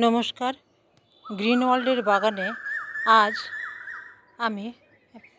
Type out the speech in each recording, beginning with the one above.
নমস্কার। গ্রিন ওয়ার্ল্ডের বাগানে আজ আমি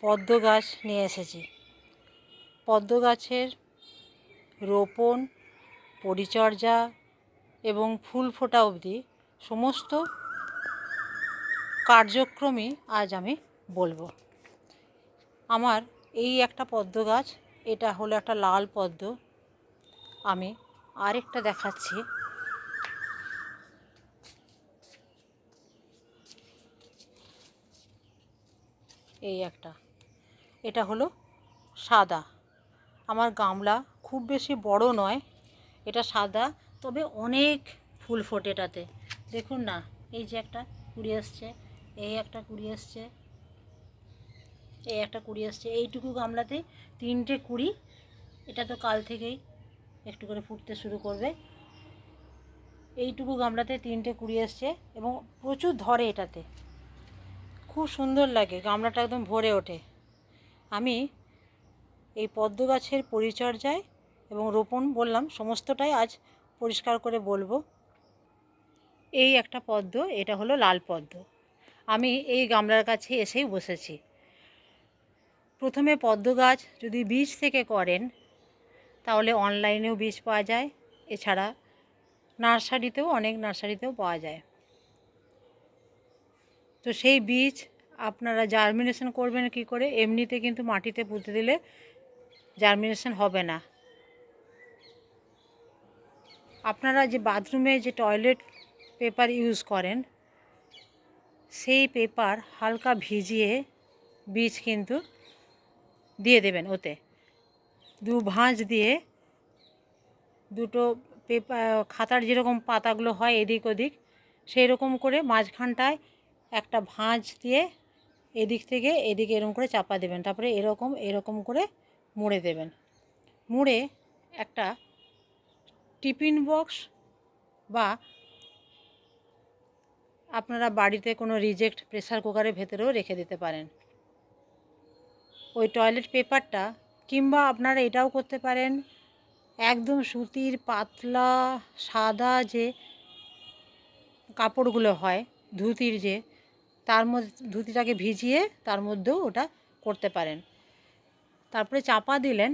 পদ্ম গাছ নিয়ে এসেছি। পদ্ম গাছের রোপণ, পরিচর্যা এবং ফুল ফোটা অবধি সমস্ত কার্যক্রমই আজ আমি বলব। আমার এই একটা পদ্ম গাছ, এটা হলো একটা লাল পদ্ম। আমি আরেকটা দেখাচ্ছি। এই একটা। এটা হলো সাদা। আমার গামলা খুব বেশি বড় নয়, এটা সাদা, তবে অনেক ফুল ফোটে এটাতে। দেখুন না, এই যে একটা কুড়ি আসছে, এই একটা কুড়ি আসছে, এই একটা কুড়ি আসছে। এইটুকু গামলাতে তিনটে কুড়ি, এটা তো কাল থেকেই একটু করে ফুটতে শুরু করবে। এইটুকু গামলাতে তিনটে কুড়ি আসছে এবং প্রচুর ধরে এটাতে। খুব সুন্দর লাগে, গামলাটা একদম ভরে ওঠে। আমি এই পদ্ম গাছের পরিচর্যায় এবং রোপণ বললাম, সমস্তটাই আজ পরিষ্কার করে বলব। এই একটা পদ্ম, এটা হলো লাল পদ্ম। আমি এই গামলার কাছে এসেই বসেছি। প্রথমে পদ্ম গাছ যদি বীজ থেকে করেন, তাহলে অনলাইনেও বীজ পাওয়া যায়, এছাড়া নার্সারিতেও, অনেক নার্সারিতেও পাওয়া যায়। তো সেই বীজ আপনারা জার্মিনেশন করবেন কি করে? এমনিতে কিন্তু মাটিতে পুঁতে দিলে জার্মিনেশন হবে না। আপনারা যে বাথরুমে যে টয়লেট পেপার ইউজ করেন, সেই পেপার হালকা ভিজিয়ে বীজ কিন্তু দিয়ে দেবেন ওতে। দু ভাঁজ দিয়ে দুটো পেপার খাতার যেরকম পাতাগুলো হয় এদিক ওদিক সেই রকম করে মাঝখানটায় একটা ভাঁজ দিয়ে এদিক থেকে এদিকে এরকম করে চাপা দেবেন। তারপরে এরকম এরকম করে মুড়ে দেবেন। মুড়ে একটা টিফিন বক্স বা আপনারা বাড়িতে কোনো রিজেক্ট প্রেসার কুকারের ভেতরেও রেখে দিতে পারেন। ওই টয়লেট পেপারটা কিংবা আপনারা এটাও করতে পারেন। একদম সুতির পাতলা, সাদা যে কাপড়গুলো হয়, ধুতির যে তার মধ্যে ধুতিটাকে ভিজিয়ে তার মধ্যেও ওটা করতে পারেন। তারপরে চাপা দিলেন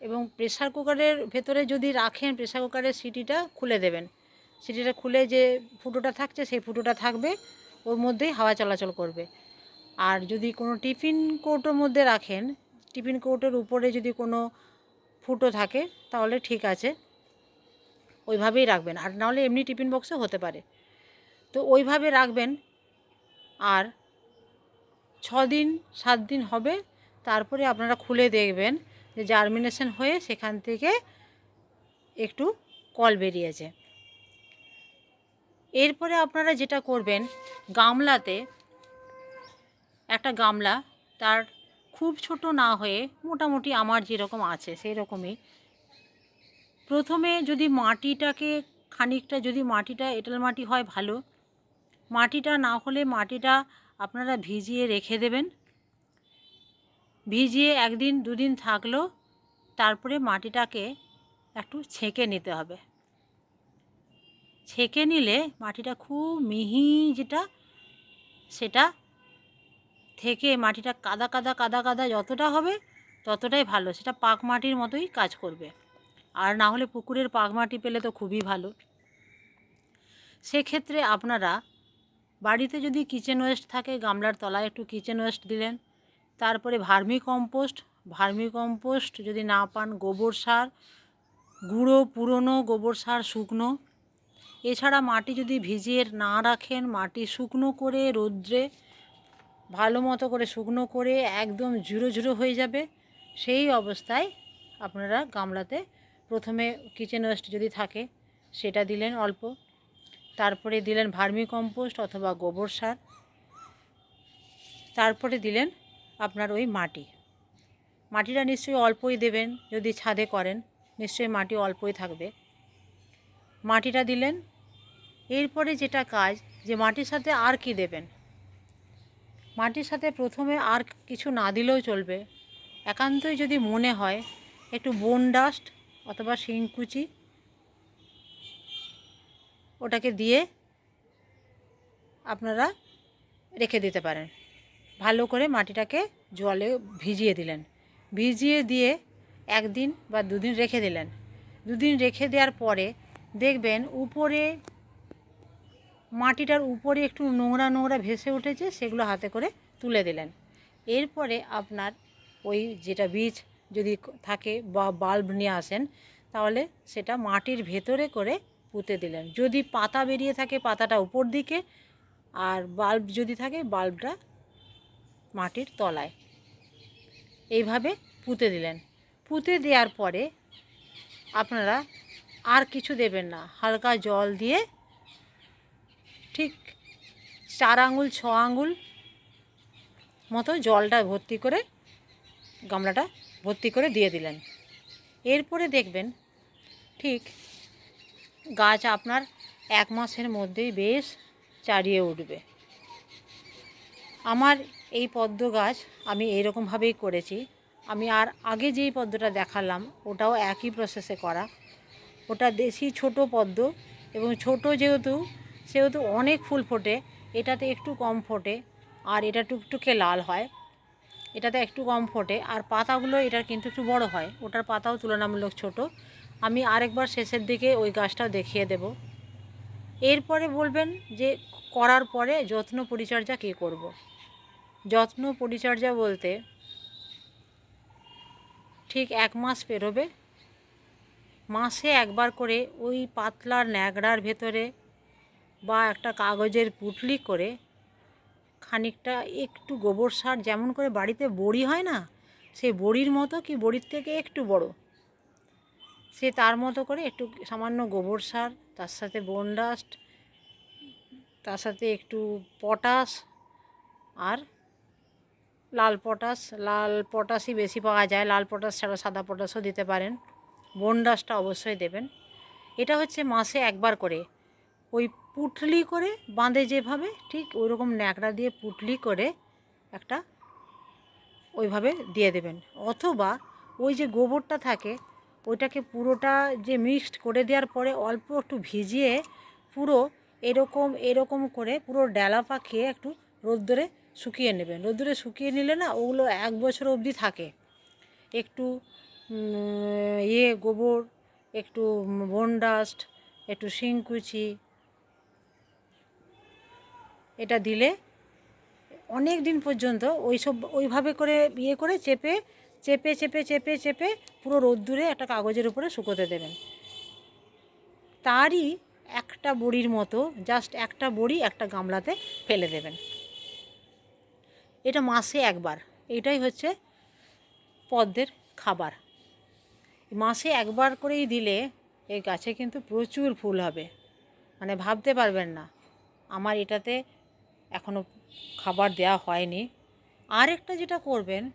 এবং প্রেসার কুকারের ভেতরে যদি রাখেন প্রেসার কুকারের সিটিটা খুলে দেবেন। সিটিটা খুলে যে ফুটোটা থাকছে সেই ফুটোটা থাকবে, ওর মধ্যেই হাওয়া চলাচল করবে। আর যদি কোনো টিফিন কৌটোর মধ্যে রাখেন, টিফিন কৌটোর উপরে যদি কোনো ফুটো থাকে, তাহলে ঠিক আছে, ওইভাবেই রাখবেন। আর নাহলে এমনি টিফিন বক্সও হতে পারে। তো ওইভাবে রাখবেন আর ছ দিন সাত দিন হবে। তারপরে আপনারা খুলে দেখবেন যে জার্মিনেশন হয়ে সেখান থেকে একটু কল বেরিয়েছে। এরপরে আপনারা যেটা করবেন, গামলাতে একটা গামলা, তার খুব ছোট না হয়ে মোটামুটি আমার যেরকম আছে সেই রকমই প্রথমে যদি মাটিটাকে, খানিকটা যদি মাটিটা এঁটেল মাটি হয় ভালো মাটিটা না হলে মাটিটা আপনারা ভিজিয়ে রেখে দেবেন। ভিজিয়ে একদিন, দুদিন থাকল তারপরে মাটিটাকে একটু ছেঁকে নিতে হবে। ছেঁকে নিলে মাটিটা খুব মিহি যেটা, সেটা থেকে মাটিটা কাদা কাদা কাদা কাদা যতটা হবে ততটাই ভালো। সেটা পাক মাটির মতোই কাজ করবে। আর না হলে পুকুরের পাক মাটি পেলে তো খুবই ভালো। সেক্ষেত্রে আপনারা বাড়িতে যদি কিচেন ওয়েস্ট থাকে, গামলার তলায় একটু কিচেন ওয়েস্ট দিলেন। তারপরে ভার্মি কম্পোস্ট ভার্মি কম্পোস্ট যদি না পান, গোবর সার, গুঁড়ো, পুরনো গোবর সার, শুকনো। এছাড়া মাটি যদি ভিজিয়ে না রাখেন, মাটি শুকনো করে রৌদ্রে, ভালো মতো করে শুকনো করে একদম ঝুরো ঝুরো হয়ে যাবে। সেই অবস্থায় আপনারা গামলাতে প্রথমে কিচেন ওয়েস্ট যদি থাকে, সেটা দিলেন অল্প। তারপরে দিলেন ভার্মি কম্পোস্ট অথবা গোবর সার। তারপরে দিলেন আপনার ওই মাটি। মাটিটা নিশ্চয়ই অল্পই দেবেন, যদি ছাদে করেন, নিশ্চয়ই মাটি অল্পই থাকবে। মাটিটা দিলেন। এরপরে যেটা কাজ, যে মাটির সাথে আর কি দেবেন? মাটির সাথে প্রথমে আর কিছু না দিলেও চলবে। একান্তই যদি মনে হয়, একটু বোন ডাস্ট অথবা শিংকুচি ওটাকে দিয়ে আপনারা রেখে দিতে পারেন। ভালো করে মাটিটাকে জলে ভিজিয়ে দিলেন। ভিজিয়ে দিয়ে একদিন বা দুদিন রেখে দিলেন। দুদিন রেখে দেওয়ার পরে দেখবেন উপরে মাটিটার উপরে একটু নোংরা নোংরা ভেসে উঠেছে, সেগুলো হাতে করে তুলে দিলেন। এরপরে আপনার ওই যেটা বীজ যদি থাকে বা বাল্ব নিয়ে আসেন, তাহলে সেটা মাটির ভেতরে করে পুঁতে দিলেন। যদি পাতা বেরিয়ে থাকে পাতাটা উপর দিকে আর বাল্ব যদি থাকে বাল্বটা মাটির তলায়। এইভাবে পুঁতে দিলেন। পুঁতে দেওয়ার পরে আপনারা আর কিছু দেবেন না। হালকা জল দিয়ে ঠিক চার আঙুল, ছ আঙুল মতো জলটা ভর্তি করে, গামলাটা ভর্তি করে দিয়ে দিলেন। এরপরে দেখবেন ঠিক গাছ আপনার এক মাসের মধ্যেই বেশ চারিয়ে উঠবে। আমার এই পদ্ম গাছ আমি এইরকমভাবেই করেছি। আমি আর আগে যেই পদ্মটা দেখালাম, ওটাও একই প্রসেসে করা। ওটা দেশি ছোট পদ্ম এবং ছোট যেহেতু, সেহেতু অনেক ফুল ফোটে, এটাতে একটু কম ফোটে আর এটা টুকটুকে লাল হয়। এটাতে একটু কম ফোটে আর পাতাগুলো এটার কিন্তু একটু বড় হয়। ওটার পাতাও তুলনামূলক ছোট। আমি আরেকবার শেষের দিকে ওই গাছটাও দেখিয়ে দেব। এরপরে বলবেন যে করার পরে যত্ন পরিচর্যা কী করব। যত্ন পরিচর্যা বলতে ঠিক এক মাস পেরোবে। মাসে একবার করে ওই পাতলার ন্যাকড়ার ভেতরে বা একটা কাগজের পুটলি করে খানিকটা একটু গোবর সার, যেমন করে বাড়িতে বড়ি হয় না, সেই বড়ির মতো কি বড়ির থেকে একটু বড়? সে তার মতো করে একটু সামান্য গোবর সার, তার সাথে বনডাস্ট তার সাথে একটু পটাশ আর লাল পটাশ লাল পটাশই বেশি পাওয়া যায়, লাল পটাশ ছাড়া সাদা পটাশও দিতে পারেন। বনডাসটা অবশ্যই দেবেন। এটা হচ্ছে মাসে একবার করে। ওই পুটলি করে বাঁধে যেভাবে, ঠিক ওই রকম ন্যাকড়া দিয়ে পুটলি করে একটা ওইভাবে দিয়ে দেবেন। অথবা ওই যে গোবরটা থাকে ওইটাকে পুরোটা যে মিক্সড করে দেওয়ার পরে অল্প একটু ভিজিয়ে পুরো এরকম এরকম করে পুরো ডেলা পাকিয়ে একটু রোদ্দুরে শুকিয়ে নেবেন রোদ্দুরে শুকিয়ে নিলে না ওগুলো এক বছর অবধি থাকে। একটু ইয়ে গোবর, একটু বনডাস্ট একটু শিংকুচি, এটা দিলে অনেক দিন পর্যন্ত ওই সব ওইভাবে করে ইয়ে করে চেপে চেপে চেপে চেপে চেপে পুরো রোদ্দুরে একটা কাগজের উপরে শুকোতে দেবেন। তারই একটা বড়ির মতো জাস্ট একটা বড়ি একটা গামলাতে ফেলে দেবেন। এটা মাসে একবার। এটাই হচ্ছে পদ্মের খাবার। মাসে একবার করেই দিলে এই গাছে কিন্তু প্রচুর ফুল হবে। মানে ভাবতে পারবেন না। আমার এটাতে এখনও খাবার দেওয়া হয়নি। আর একটা যেটা করবেন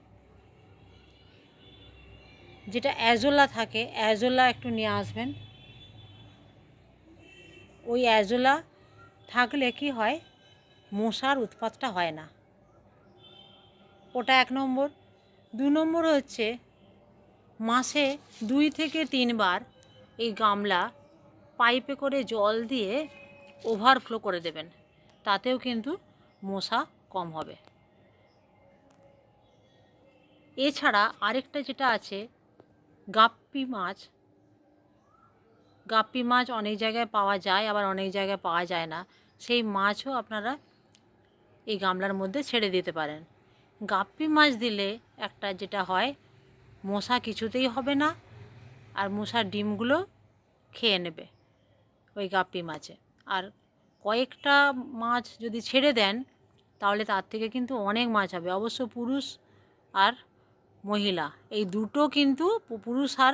যেটা অ্যাজোলা থাকে, অ্যাজোলা একটু নিয়ে আসবেন। ওই অ্যাজোলা থাকলে কি হয়? মশার উৎপাতটা হয় না। ওটা এক নম্বর। দু নম্বর হচ্ছে, মাসে দুই থেকে তিনবার এই গামলা পাইপে করে জল দিয়ে ওভারফ্লো করে দেবেন। তাতেও কিন্তু মশা কম হবে। এছাড়া আরেকটা যেটা আছে গাপ্পি মাছ। গাপ্পি মাছ অনেক জায়গায় পাওয়া যায়, আবার অনেক জায়গায় পাওয়া যায় না। সেই মাছও আপনারা এই গামলার মধ্যে ছেড়ে দিতে পারেন। গাপ্পি মাছ দিলে একটা যেটা হয়, মশা কিছুতেই হবে না, আর মশার ডিমগুলো খেয়ে নেবে ওই গাপ্পি মাছে। আর কয়েকটা মাছ যদি ছেড়ে দেন, তাহলে তার থেকে কিন্তু অনেক মাছ হবে। অবশ্য পুরুষ আর মহিলা। এই দুটো কিন্তু পুরুষ আর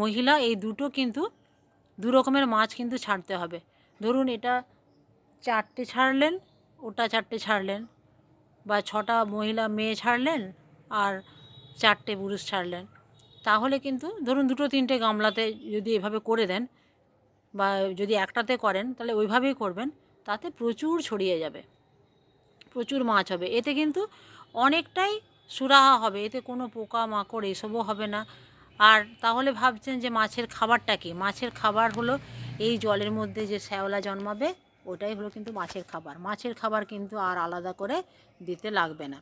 মহিলা, এই দুটো কিন্তু দু রকমের মাছ কিন্তু ছাড়তে হবে। ধরুন এটা চারটে ছাড়লেন, ওটা চারটে ছাড়লেন, বা ছটা মহিলা মেয়ে ছাড়লেন, আর চারটে পুরুষ ছাড়লেন। তাহলে কিন্তু ধরুন দুটো তিনটে গামলাতে যদি এভাবে করে দেন, বা যদি একটাতে করেন, তাহলে ওইভাবেই করবেন, তাতে প্রচুর ছড়িয়ে যাবে। প্রচুর মাছ হবে। এতে কিন্তু অনেকটাই সুরাহা হবে, এতে কোনো পোকা মাকড় এসবও হবে না। আর তাহলে ভাবছেন যে মাছের খাবারটা কি? মাছের খাবার হলো এই জলের মধ্যে যে শ্যাওলা জন্মাবে, ওটাই হলো কিন্তু মাছের খাবার। মাছের খাবার কিন্তু আর আলাদা করে দিতে লাগবে না।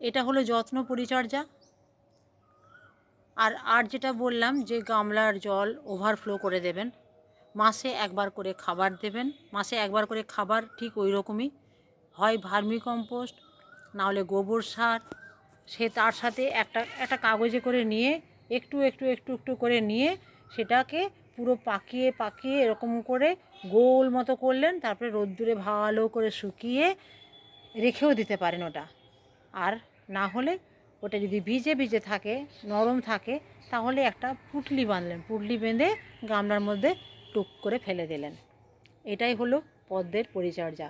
এটা হলো যত্ন পরিচর্যা। আর আর যেটা বললাম যে গামলার জল ওভারফ্লো করে দেবেন। মাসে একবার করে খাবার দেবেন। মাসে একবার করে খাবার ঠিক ওই রকমই। হয় ভার্মি কম্পোস্ট নাহলে গোবর সার, সে তার সাথে একটা একটা কাগজে করে নিয়ে, একটু একটু একটু একটু করে নিয়ে সেটাকে পুরো পাকিয়ে পাকিয়ে এরকম করে গোল মতো করলেন, তারপরে রোদ্দুরে ভালো করে শুকিয়ে রেখেও দিতে পারেন ওটা। আর না হলে ওটা যদি ভিজে ভিজে থাকে, নরম থাকে, তাহলে একটা পুটলি বাঁধলেন, পুটলি বেঁধে গামলার মধ্যে টুক করে ফেলে দিলেন। এটাই হলো পদ্মের পরিচর্যা।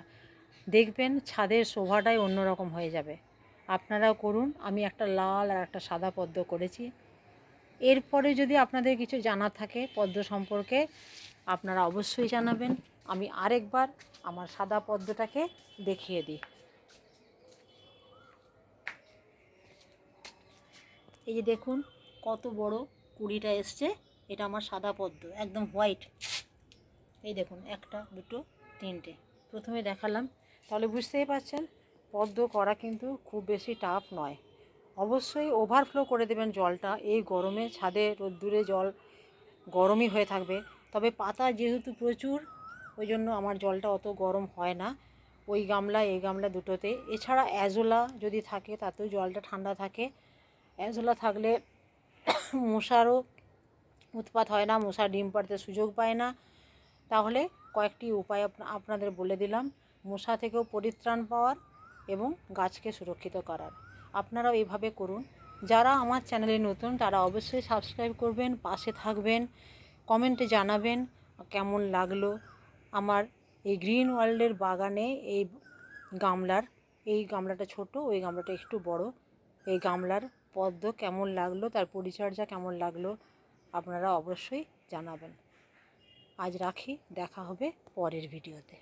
দেখবেন ছাদের শোভাটাই অন্যরকম হয়ে যাবে। আপনারাও করুন, আমি একটা লাল আর একটা সাদা পদ্ম করেছি। এরপরে যদি আপনাদের কিছু জানার থাকে পদ্ম সম্পর্কে, আপনারা অবশ্যই জানাবেন। আমি আরেকবার আমার সাদা পদ্মটাকে দেখিয়ে দিই। এই যে দেখুন, কত বড় কুড়িটা এসছে, এটা আমার সাদা পদ্ম, একদম হোয়াইট। এই দেখুন, একটা, দুটো, তিনটে। প্রথমে দেখালাম তাহলে বুঝতেই পারছেন, পদ্ম করা কিন্তু খুব বেশি টাফ নয়। অবশ্যই ওভারফ্লো করে দেবেন জলটা, এই গরমে ছাদে রোদ্দুরে জল গরমই হয়ে থাকবে। তবে পাতা যেহেতু প্রচুর ওই জন্য আমার জলটা অত গরম হয় না। ওই গামলা, এই গামলা দুটোতে। এছাড়া অ্যাজোলা যদি থাকে, তাতেও জলটা ঠান্ডা থাকে। অ্যাজোলা থাকলে মশারও উৎপাত হয় না, মশা ডিম পাড়তে সুযোগ পায় না। তাহলে কয়েকটি উপায় আপনা- আপনাদের বলে দিলাম। মশা থেকেও পরিত্রাণ পাওয়ার এবং গাছকে সুরক্ষিত করার। আপনারাও এইভাবে করুন। যারা আমার চ্যানেলে নতুন, তারা অবশ্যই সাবস্ক্রাইব করবেন, পাশে থাকবেন, কমেন্টে জানাবেন কেমন লাগল আমার এই গ্রিন ওয়ার্ল্ডের বাগানে এই গামলার, এই গামলাটা ছোট, ওই গামলাটা একটু বড়, এই গামলার পদ্ম কেমন লাগল, তার পরিচর্যা কেমন লাগল আপনারা অবশ্যই জানাবেন। আজ রাখি, দেখা হবে পরের ভিডিওতে।